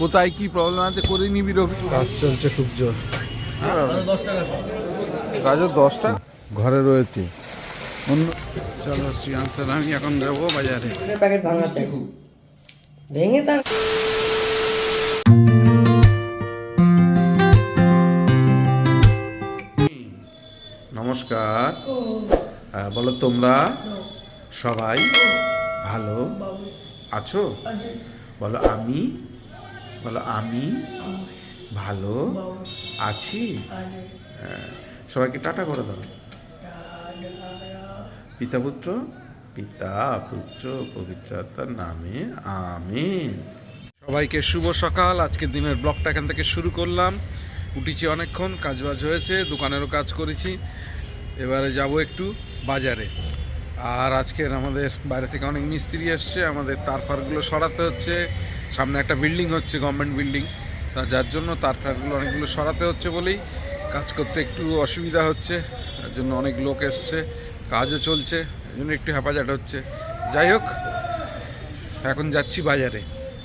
কোথায় কি প্রবলেম আছে করে নিবি রবি? কাজ চলছে খুব জোর। গাজর দশটা? ঘরে রয়েছে। অন্য চলো শ্রীয়ান্ত আমি এখন যাব বাজারে। প্যাকেট ভাঙা ভেঙে তার নমস্কার। হ্যাঁ, বলো তোমরা সবাই ভালো আছো। বলো আমি বলো আমি ভালো আছি? হ্যাঁ, সবাইকে টাটা করে দাও। পিতা পুত্র পিতা পুত্র পবিত্রতার নামে আমি সবাইকে শুভ সকাল। আজকের দিনের ব্লগটা এখান থেকে শুরু করলাম। উঠেছি অনেকক্ষণ কাজবাজ হয়েছে দোকানেরও কাজ করেছি। এবারে যাব একটু বাজারে। আর আজকের আমাদের বাইরে থেকে অনেক মিস্ত্রি এসছে আমাদের তার ফারগুলো সরাতে হচ্ছে। সামনে একটা বিল্ডিং হচ্ছে গভর্নমেন্ট বিল্ডিং তা যার জন্য তার ফারগুলো অনেকগুলো সরাতে হচ্ছে বলেই কাজ করতে একটু অসুবিধা হচ্ছে। তার জন্য অনেক লোক এসছে কাজও চলছে এই জন্য একটু হেফাজত হচ্ছে। যাই হোক এখন যাচ্ছি বাজারে।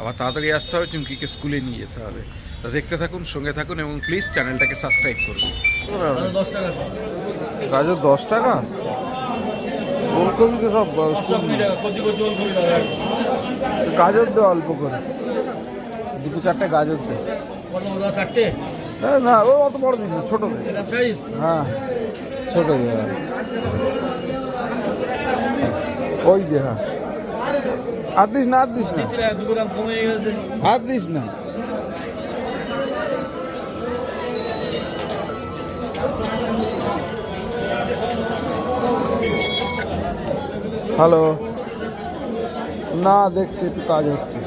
আবার তাড়াতাড়ি আসতে হবে চুমকিকে স্কুলে নিয়ে যেতে হবে। তা দেখতে থাকুন সঙ্গে থাকুন এবং প্লিজ চ্যানেলটাকে সাবস্ক্রাইব করুন। দশ টাকা? সব গাজর দশ টাকা ফুলকপি তো সব গাজর দে অল্প করে। দুটো চারটে গাজর দে। হ্যাঁ না, ও অত বড় দিস না, ছোটো দে হ্যাঁ ছোটো দে হ্যাঁ। ওই দে হ্যাঁ। আর দিস না, আর দিস না। আর দিস না। হ্যালো। না দেখছি একটু কাজ হচ্ছে।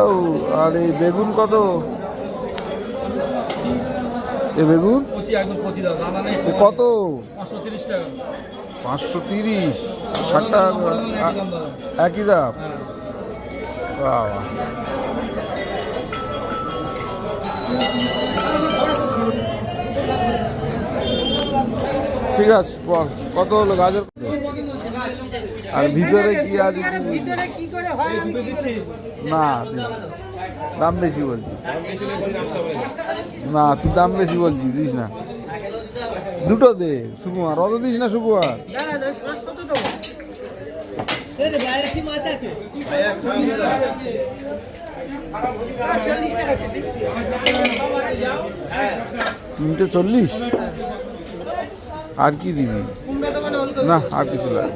ও আর এই বেগুন কত? এ বেগুন? কত? পাঁচশো তিরিশ ষাট টাকা একই দাম? হ্যাঁ। বাবা। ঠিক আছে বল কত হলো গাজর? আর ভিতরে কি আছে? না দাম বেশি বলছিস না তুই দাম বেশি বলছিস দিস না। দুটো দে সুকুমার অত দিস না সুকুমার তিনটে চল্লিশ? আর কি দিবি? না আর কিছু লাগে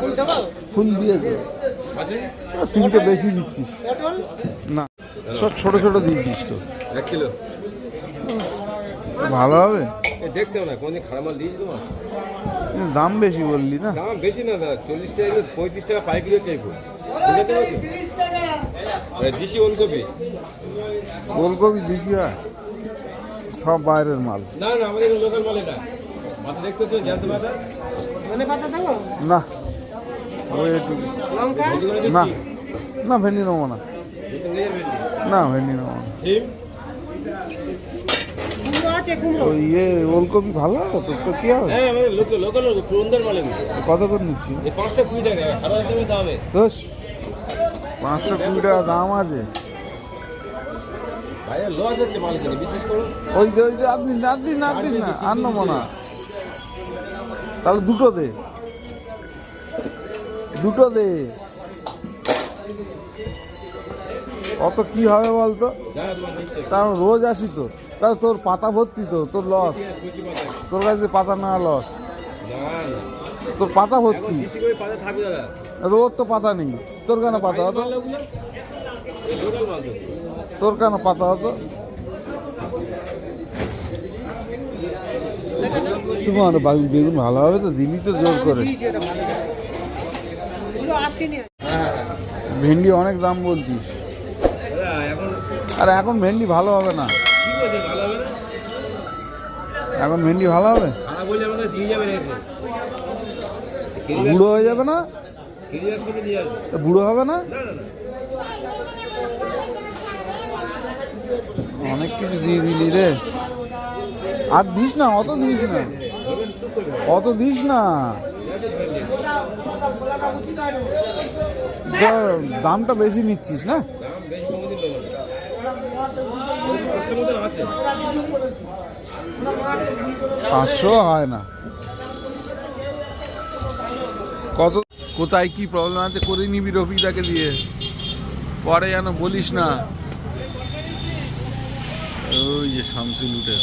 ফুল আর তিনটে বেশি দিচ্ছিস। না সব ছোট ছোট দিচ্ছিস তো। এক কিলো। ভালো হবে? দেখতে হবে না কোনদিন খারাপ মাল দিয়েছি তোমার দাম বেশি বললি না। দাম বেশি না দাদা চল্লিশ টাকা কিলো পঁয়ত্রিশ টাকা পাইকারি চাইব। বুঝতে পারছ দিশি ওলকপি। হয় সব বাইরের মাল। না না আমাদের লোকাল মাল এটা। মাথা না ওই একটু ভেজি করে না না ভেন্ডি নেব না। না ভেন্ডি নেব না। ইয়ে ওলকপি ভালো তো কি হবে? হ্যাঁ কত করে নিচ্ছি? পাঁচশো কুড়ি টাকা দাম আছে। ওই যে ওই যে আর না দিস না দিস না আর নেব না। তাহলে দুটো দে। দুটো দে। অত কি হবে বলতো? কারণ রোজ আসি তো। তাহলে তোর পাতা ভর্তি তো, তোর লস তোর কাছে পাতা না লস তোর পাতা ভর্তি। রোজ তো পাতা নেই। তোর কেন পাতা হতো? তোর কেন পাতা হতো? বাবু বেগুন ভালো হবে তো দিবি তো জোর করে। ভেন্ডি অনেক দাম বলছিস। আর এখন ভেন্ডি ভালো হবে না। এখন ভেন্ডি ভালো হবে? বুড়ো হয়ে যাবে না? বুড়ো হবে না? অনেক কিছু দিয়ে দিলি রে। আর দিস না, অত দিস না। অত দিস না। দামটা বেশি নিচ্ছিস না? পাঁচশো হয় না। কত কোথায় কি প্রবলেম আছে করে নিবি রফিকদাকে দিয়ে। পরে যেন বলিস না। ওই যে শামসুল উঠে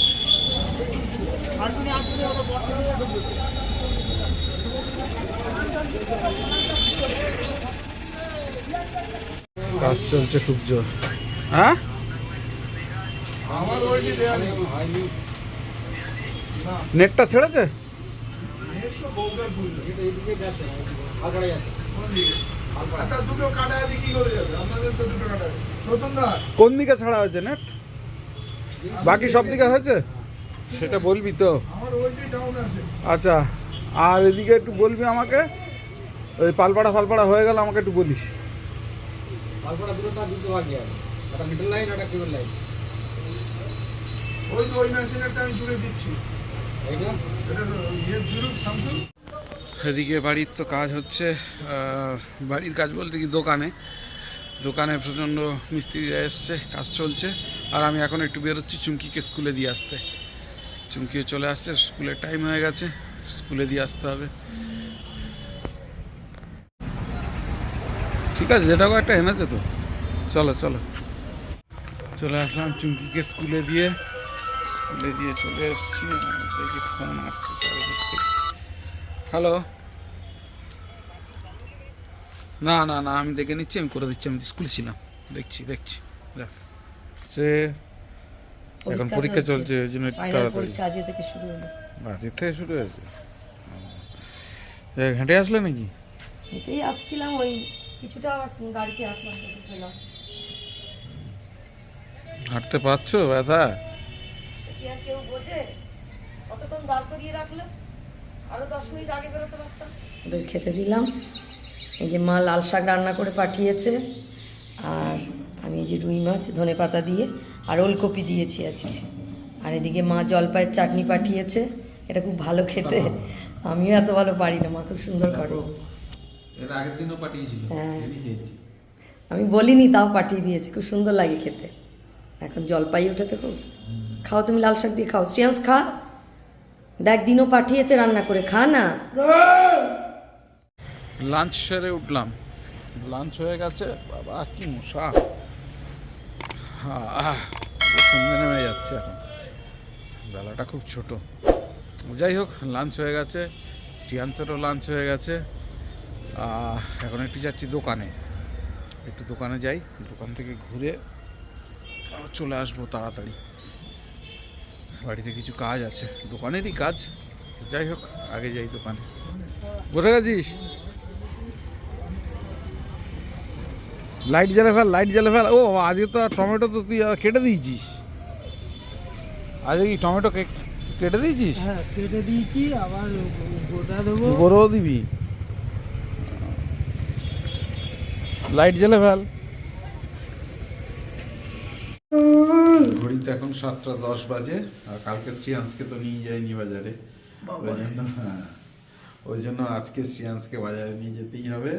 কাজ চলছে খুব জোর। হ্যাঁ? নেটটা ছেড়েছে? আচ্ছা দুটো কাটা আছে কি করে যাবে? আপনাদের তো দুটো কাটা আছে। নতুন না? কোন দিকে ছাড়া হয়েছে নেট? বাকি সব দিকে হয়েছে? সেটা বলবি তো। আমার ওইটি ডাউন আছে। আচ্ছা আর এদিকে একটু বলবি আমাকে? ওই পালপাড়া ফালপাড়া হয়ে গেল আমাকে একটু বলিস। তারপরে দুটো তার দুটো বাকি একটা মিডল লাইন একটা কেবল লাইন ওই তো ওই মেশিনেরটা আমি জুড়ে দিচ্ছি। এইটা? এটা ইয়ে জুড়ুক এদিকে বাড়ির তো কাজ হচ্ছে বাড়ির কাজ বলতে কি দোকানে। দোকানে প্রচণ্ড মিস্ত্রিরা এসছে কাজ চলছে। আর আমি এখন একটু বেরোচ্ছি চুমকিকে স্কুলে দিয়ে আসতে। চুমকিও চলে আসছে স্কুলের টাইম হয়ে গেছে স্কুলে দিয়ে আসতে হবে। ঠিক আছে যেটা একটা এনেছে তো। চলো চলো। চলে আসলাম চুমকিকে স্কুলে দিয়ে। স্কুলে দিয়ে চলে এসেছি। দেখি ফোন আসছে হ্যালো? না না না আমি দেখে নিচ্ছি আমি করে দিচ্ছি আমি স্কুলে ছিলাম। দেখছি দেখছি। দেখ সে এখন পরীক্ষা চলছে। ওই জন্য তাড়াতাড়ি। আজকে থেকে শুরু হলো। আজকে থেকে শুরু হয়েছে। হেঁটে আসলে নাকি? আসছিলাম ওই কিছুটা গাড়িতে আসলাম পেলাম। হাঁটতে পারছ ব্যথা? কি আর কেউ বোঝে? কতক্ষণ দাঁড় করিয়ে রাখল? আরও দশ মিনিট আগে বেরোতে পারতাম। ওদের খেতে দিলাম। এই যে মা লাল শাক রান্না করে পাঠিয়েছে আর আমি এই যে রুই মাছ ধনে পাতা দিয়ে আর ওলকপি দিয়েছি আজকে। আর এদিকে মা জলপাইয়ের চাটনি পাঠিয়েছে এটা খুব ভালো খেতে। আমিও এত ভালো পারি না মা খুব সুন্দর করে। এর আগের দিনও পাঠিয়েছিল হ্যাঁ। খেয়েছি। আমি বলিনি তাও পাঠিয়ে দিয়েছি খুব সুন্দর লাগে খেতে। এখন জলপাই ওঠাতে খুব খাও তুমি লাল শাক দিয়ে খাও। শ্রিয়াংশ খা। দেখ দিনও পাঠিয়েছে রান্না করে খা না। লাঞ্চ সেরে উঠলাম। লাঞ্চ হয়ে গেছে বাবা কি মশা। সন্ধে নেমে যাচ্ছে এখন। বেলাটা খুব ছোট। যাই হোক লাঞ্চ হয়ে গেছে শ্রিয়াংসেরও লাঞ্চ হয়ে গেছে। এখন একটু যাচ্ছি দোকানে। একটু দোকানে যাই দোকান থেকে ঘুরে চলে আসব তাড়াতাড়ি। বাড়িতে কিছু কাজ আছে দোকানেরই কাজ। যাই হোক আগে যাই দোকানে। বসে গেছিস লাইট জ্বালে ফেল লাইট জ্বালে ফেল। ও আজকে তো আর টমেটো তো তুই কেটে দিয়েছিস। আজকে কি টমেটো কেটে দিয়েছিস? হ্যাঁ কেটে দিয়েছি আবার গোটা দেবো। বড়ও দিবি? লাইট জ্বালে ফেল। ঘড়িতে এখন সাতটা দশ বাজে আর কালকে শ্রিয়াংশকে তো নিয়ে যায়নি বাজারে। ওই জন্য হ্যাঁ ওই জন্য আজকে শ্রিয়াংশকে বাজারে নিয়ে যেতেই হবে।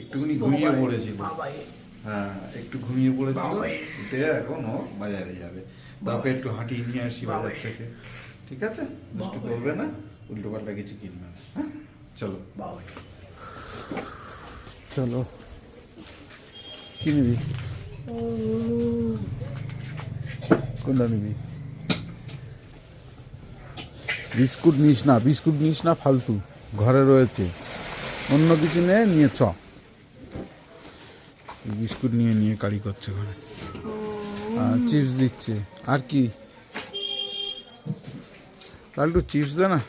একটুখানি ঘুমিয়ে পড়েছিল। হ্যাঁ একটু ঘুমিয়ে পড়েছিল। উঠে এখন ও বাজারে যাবে। তাকে একটু হাঁটিয়ে নিয়ে আসি বাজার থেকে। ঠিক আছে? দুষ্টু করবে না উল্টো পাল্টা কিছু কিনবে না। হ্যাঁ? চলো। চলো। কি নিবি? কোনটা নিবি? বিস্কুট নিস না, বিস্কুট নিস না ফালতু। ঘরে রয়েছে। অন্য কিছু নে, নিয়ে চ। বিস্কুট নিয়ে নিয়ে কারি করছে ঘরে। চিপস দিচ্ছে। আর কি? লালটু, চিপস দে না?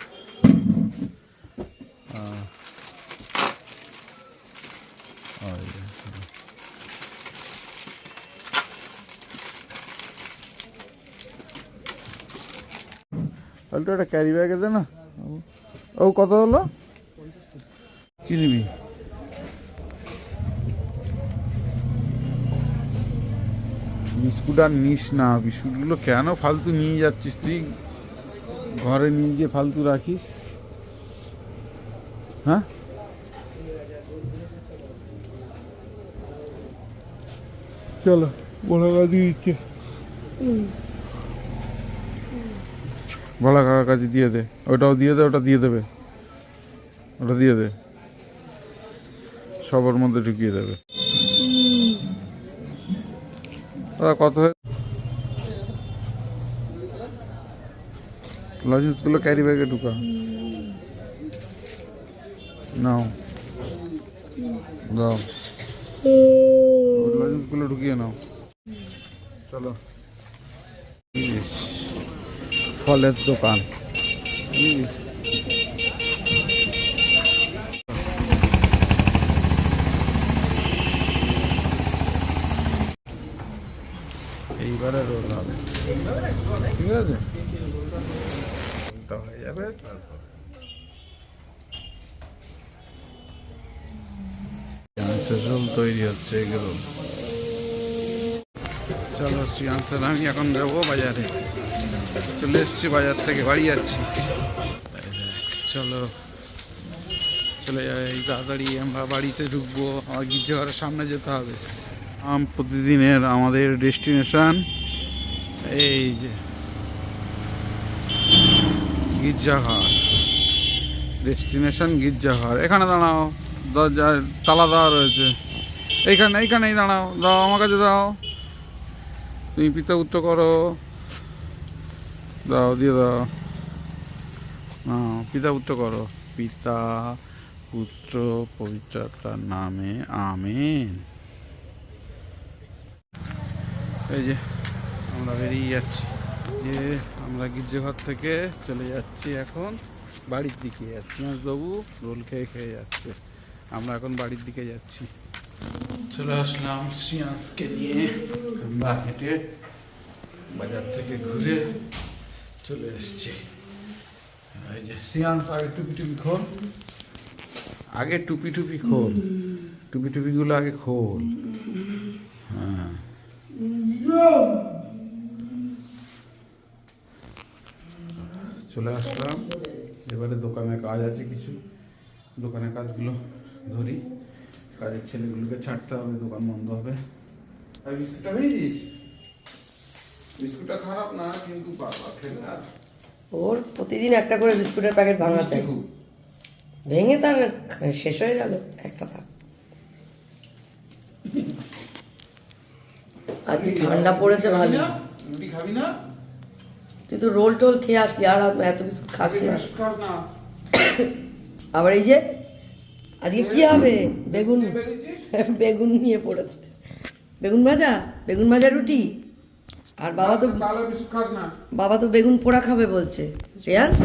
লালটু একটা ক্যারি ব্যাগে দে না? ও, কত হলো? কি নিবি? বিস্কুট আর নিস না, বিস্কুটগুলো কেন ফালতু নিয়ে যাচ্ছিস তুই? ঘরে নিয়ে গিয়ে ফালতু রাখিস। হ্যাঁ? চলো বড়া দিচ্ছে। বড়া কাকার কাছে দিয়ে দে। ওটাও দিয়ে দে ওটা দিয়ে দেবে। ওটা দিয়ে দে। সবার মধ্যে ঢুকিয়ে দেবে। দাদা কত হয়ে লজেন্সগুলো ক্যারি ব্যাগে ঢুকা। নাও। দাও। লজেন্সগুলো ঢুকিয়ে নাও। চলো। ফলের দোকান। এইবারে রোল হবে। ঠিক আছে? হয়ে তৈরি হচ্ছে এগ রোল চলো শ্রীয়াংসের আমি এখন যাব বাজারে। চলে এসেছি বাজার থেকে, বাড়ি যাচ্ছি। চলো, চলে যাই তাড়াতাড়ি আমরা বাড়িতে ঢুকবো আমার গির্জাঘরের সামনে যেতে হবে। আম প্রতিদিনের আমাদের ডেস্টিনেশান, এই যে, গির্জাঘর। ডেস্টিনেশন গির্জাঘর। এখানে দাঁড়াও দরজা তালা দেওয়া রয়েছে। এইখানে, এইখানেই দাঁড়াও দাও আমার কাছে দাও তুমি পিতা উত্তর করো। দাও, দিয়ে দাও। না পিতা উত্তর করো। পিতা পুত্র পবিত্রতার নামে, আমেন। এই যে, আমরা বেরিয়ে যাচ্ছি। যে আমরা গির্জাঘর থেকে চলে যাচ্ছি এখন। বাড়ির দিকে যাচ্ছি। বাবু রোল খেয়ে খেয়ে যাচ্ছে। আমরা এখন বাড়ির দিকে যাচ্ছি। চলে আসলাম শ্রিয়াংসকে নিয়ে। আমরা হেঁটে বাজার থেকে ঘুরে চলে এসেছি। এই যে শ্রিয়াংস আগে টুপি টুপি খোল। আগে টুপি টুপি খোল। টুপি টুপিগুলো আগে খোল। হ্যাঁ। চলে আসলাম। এবারে দোকানে কাজ আছে কিছু। দোকানের কাজগুলো ধরি। কাজের ছেলেগুলোকে ছাড়তে হবে দোকান বন্ধ হবে। আর বিস্কুটটা পেয়েছিস বিস্কুটটা খারাপ না কিন্তু বাবা খেলে আর ওর প্রতিদিন একটা করে বিস্কুটের প্যাকেট ভাঙা চাই ভেঙে তার শেষ হয়ে গেল একটা থাক আজকে ঠান্ডা পড়েছে ভালো। রুটি খাবি না? তুই তো রোল টোল খেয়ে আসলি আর এত বিস্কুট খাস বিস্কুট খাস না। আবার এই যে আজকে কি হবে? বেগুন। বেগুন নিয়ে পড়েছে। বেগুন ভাজা? বেগুন ভাজা রুটি? আর বাবা তো বাবা তো বেগুন পোড়া খাবে বলছে। রিয়ান্স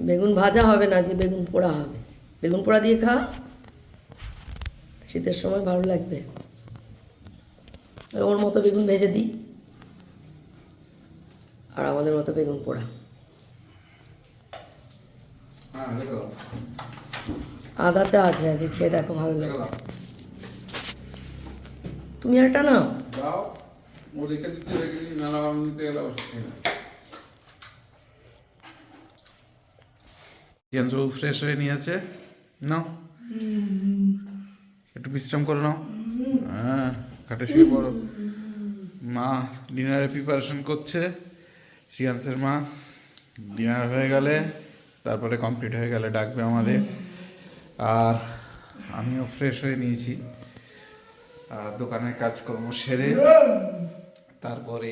বেগুন ভাজা হবে না যে বেগুন পোড়া হবে। বেগুন পোড়া দিয়ে খা। শীতের সময় ভালো লাগবে। ওর মতো বেগুন ভেজে দিই। আর আমাদের মতো বেগুন পোড়া হ্যাঁ দেখো আদা চা আছে আজকে খেয়ে দেখো ভালো লাগবে। তুমি একটা নাও। ফ্রেশ হয়ে নিয়েছে। নাও। একটু বিশ্রাম করে নাও। হ্যাঁ খাটে শুয়ে পড়ো। মা ডিনারের প্রিপারেশন করছে। সিয়ান্সের মা ডিনার হয়ে গেলে তারপরে কমপ্লিট হয়ে গেলে ডাকবে আমাদের। আর আমিও ফ্রেশ হয়ে নিয়েছি। আর দোকানের কাজকর্ম সেরে তারপরে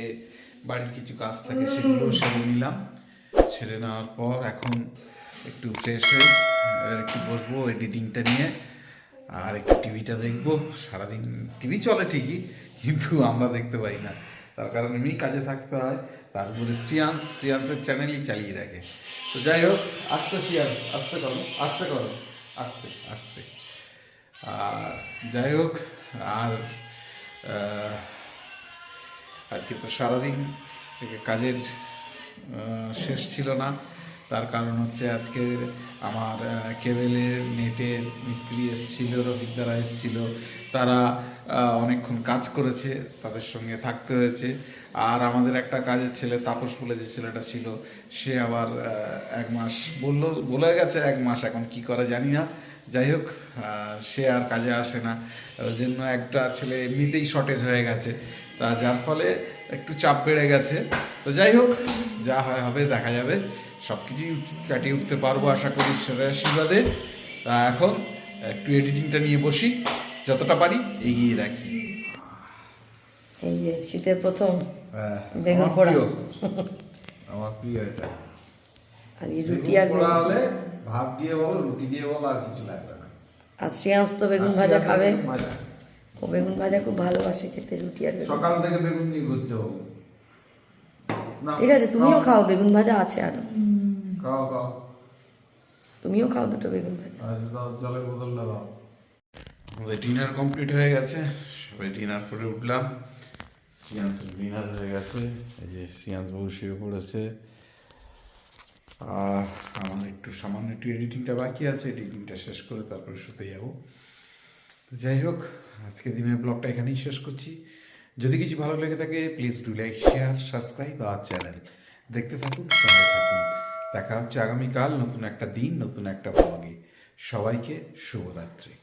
বাড়ির কিছু কাজ থাকে সেগুলো সেরে নিলাম। সেরে নেওয়ার পর এখন একটু ফ্রেশ হয়ে এবার একটু বসবো এডিটিংটা নিয়ে। আর একটু টিভিটা দেখব। সারাদিন টিভি চলে ঠিকই কিন্তু আমরা দেখতে পাই না। তার কারণ এমনি কাজে থাকতে হয়। তারপরে শ্রিয়াংশ, শ্রিয়াংশের চ্যানেলই চালিয়ে রাখে তো যাই হোক, আস্তে শ্রিয়াংশ, আস্তে করো আস্তে করো, আস্তে আস্তে। আর যাই হোক, আর আজকে তো সারাদিন কাজের শেষ ছিল না। তার কারণ হচ্ছে আজকে আমার কেবেলের নেটের মিস্ত্রি এসেছিল রফিকদারা এসেছিল। তারা অনেকক্ষণ কাজ করেছে, তাদের সঙ্গে থাকতে হয়েছে। আর আমাদের একটা কাজের ছেলে তাপস বলে যে ছেলেটা ছিল, সে আবার এক মাস বলল, বলে গেছে এক মাস, এখন কি করে জানি না। যাই হোক সে আর কাজে আসে না। ওই জন্য একটা ছেলে এমনিতেই শর্টেজ হয়ে গেছে। তা যার ফলে একটু চাপ বেড়ে গেছে। তো যাই হোক, যা হয় হবে, দেখা যাবে। সব কিছুই কাটিয়ে উঠতে পারব আশা করি ঈশ্বরের আশীর্বাদে। তা এখন একটু এডিটিংটা নিয়ে বসি। যতটা পারি এগিয়ে রাখি। এই শীতের প্রথম বেগুন পোড়া। আমার প্রিয় এটা। আর এই রুটি আর পোড়া হলে ভাত দিয়ে বলো রুটি দিয়ে বলো আর কিছু লাগবে না। আর শ্রেয়াংশ তো বেগুন ভাজা খাবে। ও বেগুন ভাজা খুব ভালোবাসে খেতে রুটি আর সকাল থেকে বেগুন নিয়ে ঘুরছে ঠিক আছে তুমিও খাও বেগুন ভাজা আছে আর। খাও খাও। তুমিও খাও দুটো বেগুন ভাজা। জলের বোতলটা দাও। আমাদের ডিনার কমপ্লিট হয়ে গেছে। সবাই ডিনার করে উঠলাম। সিয়ান্সের ডিনার হয়ে গেছে এই যে সিয়ান্স বাবু শুয়ে পড়েছে আর আমার একটু সামান্য একটু এডিটিংটা বাকি আছে এডিটিংটা শেষ করে তারপরে শুতে যাব। তো যাই হোক আজকে দিনের ব্লগটা এখানেই শেষ করছি। যদি কিছু ভালো লেগে থাকে please do like share subscribe our channel দেখতে থাকুন, সঙ্গে থাকুন। দেখা হচ্ছে আগামীকাল নতুন একটা দিন, নতুন একটা ব্লগে সবাইকে শুভরাত্রি।